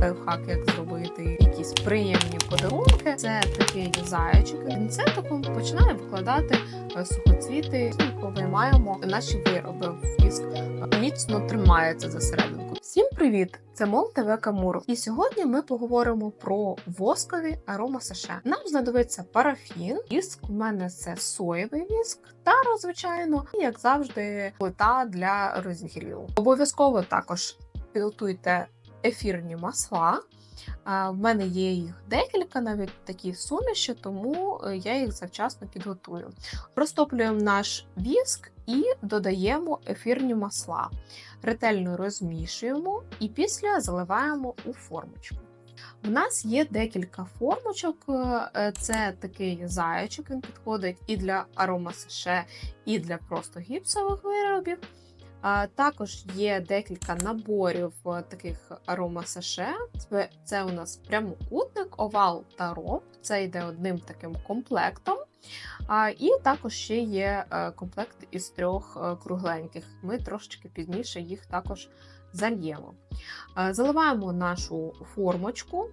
лайфхак, як зробити якісь приємні подарунки. Це такий зайчик. Пінцетиком починає викладати е, сухоцвіти. Виймаємо наші вироби в віск. Міцно тримається за серединку. Всім привіт! Це Мол ТВ Камуру. І сьогодні ми поговоримо про воскові арома саше. Нам знадобиться парафін, віск. У мене це соєвий віск, таро, звичайно, як завжди, плита для розігріву. Обов'язково також підготуйте ефірні масла. В мене є їх декілька, навіть такі суміші, тому е, я їх завчасно підготую. Розтоплюємо наш віск і додаємо ефірні масла. Ретельно розмішуємо і після заливаємо у формочку. У нас є декілька формочок. е, Це такий зайчик, він підходить і для аромасаше, і для просто гіпсових виробів. Також є декілька наборів е, таких аромасаше. Це, це у нас прямокутник, овал та роб. Це йде одним таким комплектом. І також ще є е, комплект із трьох е, кругленьких. Ми трошечки пізніше їх також зальємо. Заливаємо нашу формочку.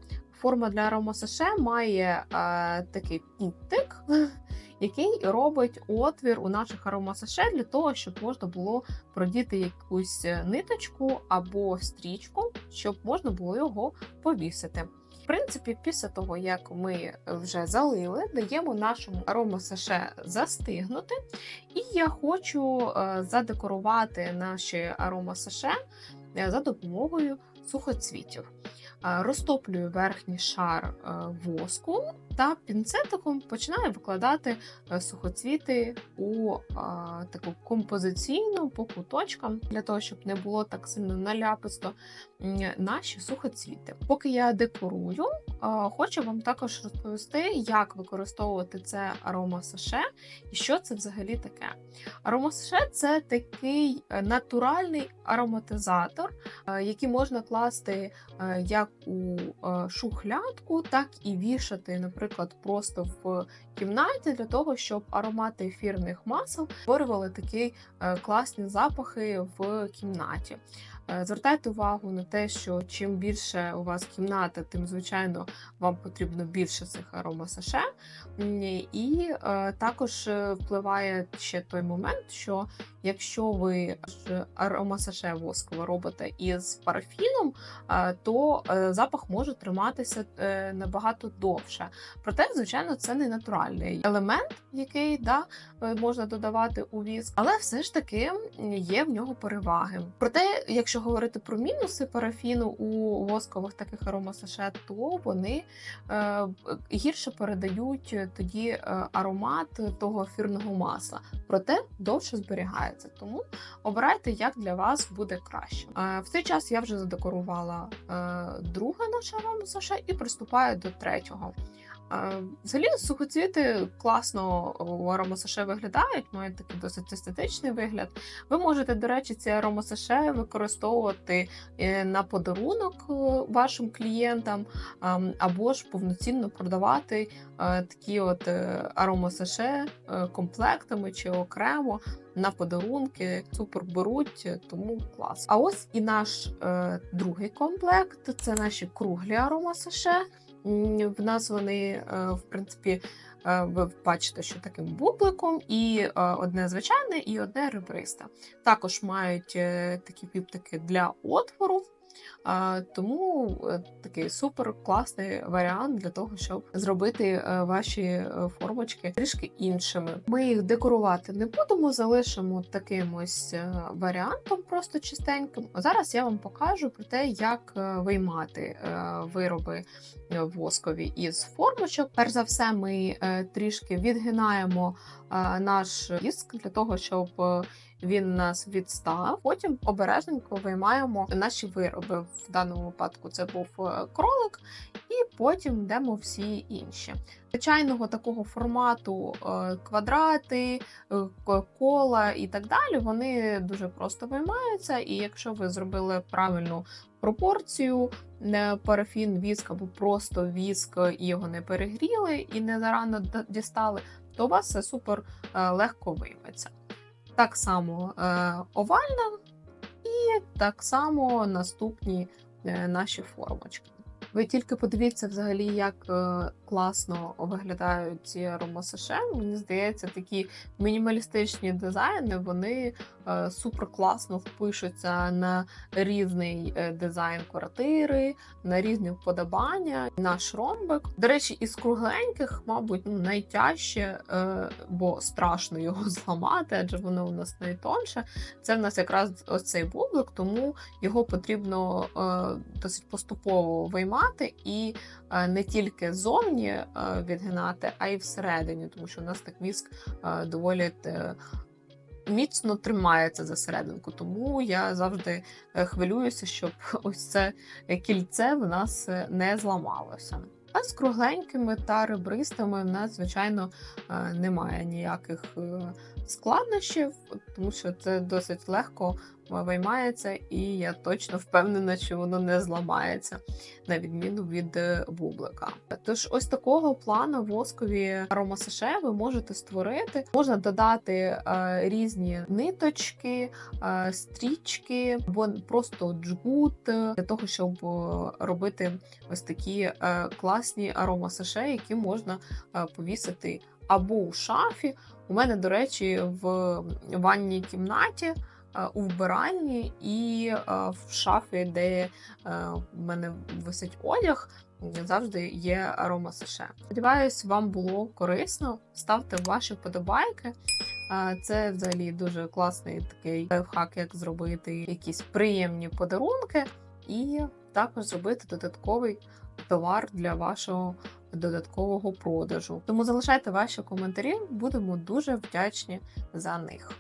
Форма для аромасаше має е, такий пінтик, який робить отвір у наших аромасаше для того, щоб можна було продіти якусь ниточку або стрічку, щоб можна було його повісити. В принципі, після того, як ми вже залили, даємо нашому аромасаше застигнути. І я хочу е, задекорувати наші аромасаше е, за допомогою сухоцвітів. Е, Розтоплюю верхній шар е, воску та пінцетиком починаю викладати е, сухоцвіти у таку композиційну по куточкам, для того, щоб не було так сильно наляписто наші сухоцвіти. Поки я декорую, хочу вам також розповісти, як використовувати це аромасаше і що це взагалі таке. Аромасаше це такий е, натуральний ароматизатор, е, який можна класти е, як у шухлядку, так і вішати, наприклад, просто в кімнаті для того, щоб аромати ефірних масел створювали такі класні запахи в кімнаті. Е, Звертайте увагу на те, що чим більше у вас кімната, тим звичайно вам потрібно більше цих аромасаше. І е, також е, впливає ще той момент, що якщо ви аромасаше воскове робите із парафіном, то запах може триматися набагато довше. Проте, звичайно, це не натуральний елемент, який да, можна додавати у віск, але все ж таки є в нього переваги. Проте, якщо говорити про мінуси парафіну у воскових таких аромасаше, то вони е, гірше передають тоді е, аромат того ефірного масла, проте довше зберігається. Тому обирайте, як для вас буде краще. Е, в цей час я вже задекорувала друге наше аромасаше і приступаю до третього. Взагалі сухоцвіти класно у аромасаше виглядають, мають такий досить естетичний вигляд. Ви можете, до речі, ці аромасаше використовувати е, на подарунок вашим клієнтам, або ж повноцінно продавати е, такі от е, аромасаше комплектами чи окремо на подарунки. Супер беруть, тому клас. А ось і наш другий комплект це наші круглі аромасаше. В нас вони, е, в принципі, е, ви бачите, що таким бубликом, і е, одне звичайне, і одне ребристе. Також мають такі піптики для отвору. Тому е, такий супер класний варіант для того, щоб зробити е, ваші е, формочки трішки іншими. Ми їх декорувати не будемо, залишимо таким ось варіантом, просто чистеньким. Зараз я вам покажу про те, як виймати вироби воскові із формочок. Перш за все, ми трішки відгинаємо наш віск для того, щоб він нас відстав. Потім обережненько виймаємо наші вироби. В даному випадку це був е, кролик, і потім йдемо всі інші. Звичайного такого формату е, квадрати, е, кола і так далі. Вони дуже просто виймаються. І якщо ви зробили правильну пропорцію, не парафін, віск або просто віск і його не перегріли і не зарано дістали, то у вас це супер легко вийметься. Так само е, овальна, і так само наступні е, наші формочки. Ви тільки подивіться взагалі, як е, класно виглядають ці аромасаше. Мені здається, такі мінімалістичні дизайни вони супер класно впишуться на різний е, дизайн квартири, на різні вподобання. Наш ромбик. До речі, із кругленьких, мабуть, ну, найтяжче, е, бо страшно його зламати, адже воно у нас найтонше. Це в нас якраз ось цей бублик, тому його потрібно е, досить поступово виймати і е, не тільки ззовні е, відгинати, а й всередині, тому що у нас так віск е, доволі. Міцно тримається за серединку, тому я завжди е, хвилююся, щоб ось це кільце в нас е, не зламалося. А з кругленькими та ребристими в нас, звичайно, е, немає ніяких складнощів, тому що це досить легко виймається, і я точно впевнена, що воно не зламається, на відміну від е, бублика. Тож, ось такого плану воскові аромасаше ви можете створити. Можна додати е, різні ниточки, е, стрічки або просто джгут е, для того, щоб е, робити ось такі е, класні аромасаше, які можна е, повісити або у шафі. У мене, до речі, в ванній кімнаті. е, У вбиральні і е, в шафі, де е, в мене висить одяг, завжди є аромасаше. Сподіваюсь, вам було корисно. Ставте ваші вподобайки. Це взагалі дуже класний такий лайфхак, як зробити якісь приємні подарунки, і також зробити додатковий товар для вашого додаткового продажу. Тому залишайте ваші коментарі, будемо дуже вдячні за них.